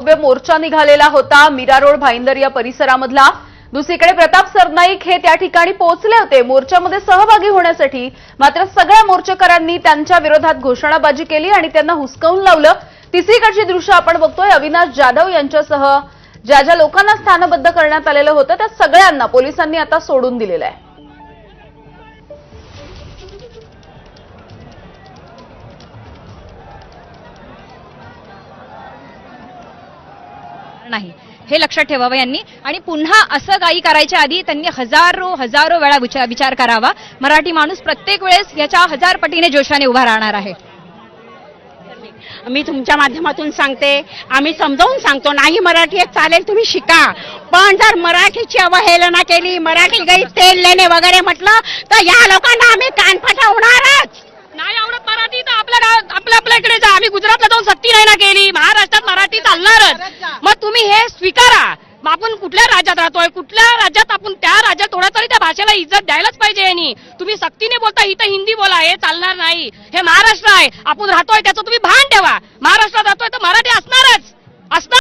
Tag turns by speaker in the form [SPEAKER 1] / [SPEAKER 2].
[SPEAKER 1] भव्य मोर्चा निघालेला होता. मीरा रोड भाईंदर या परिसरामधला. दुसरीकडे प्रताप सरनाईक हे त्या ठिकाणी पोहोचले होते. मोर्चामध्ये सहभागी होण्यासाठी मात्र सगळ्या मोर्चेकरांनी त्यांच्या विरोधात घोषणाबाजी केली आणि त्यांना हुसकावून लावलं. तिसरीकडची दृश्य आपण बघतोय. अविनाश जाधव यांच्यासह ज्या ज्या लोकांना स्थानबद्ध करण्यात आलेलं होतं त्या सगळ्यांना पोलिसांनी आता सोडून दिलेलं आहे.
[SPEAKER 2] नाही. हे लक्षात ठेवावं यांनी. आणि पुन्हा असं काही करायच्या आधी त्यांनी हजारो हजारो वेळा विचार विचार करावा. मराठी माणूस प्रत्येक वेळेस याच्या हजार पटीने जोशाने उभा राहणार आहे.
[SPEAKER 3] मी तुमच्या माध्यमातून सांगते. आम्ही समजावून सांगतो नाही मराठी येत चालेल तुम्ही शिका. पण जर मराठीची अवहेलना केली मराठी गाई तेल लेणे वगैरे म्हटलं तर या लोकांना आम्ही कानफटा पाठवणार
[SPEAKER 4] नाही आवडत मराठी तर आपल्या गावात आपल्या आपल्याकडे जा आम्ही गुजरातला जाऊन सक्ती नाही ना केली महाराष्ट्रात मराठी चालणारच मग तुम्ही हे स्वीकारा. मग आपण कुठल्या राज्यात राहतोय? कुठल्या राज्यात आपण त्या राज्यात थोडा तरी त्या भाषेला इज्जत द्यायलाच पाहिजे यांनी. तुम्ही सक्तीने बोलता इथं हिंदी बोला हे चालणार नाही. हे महाराष्ट्र आहे. आपण राहतोय त्याचं तुम्ही भान ठेवा. महाराष्ट्र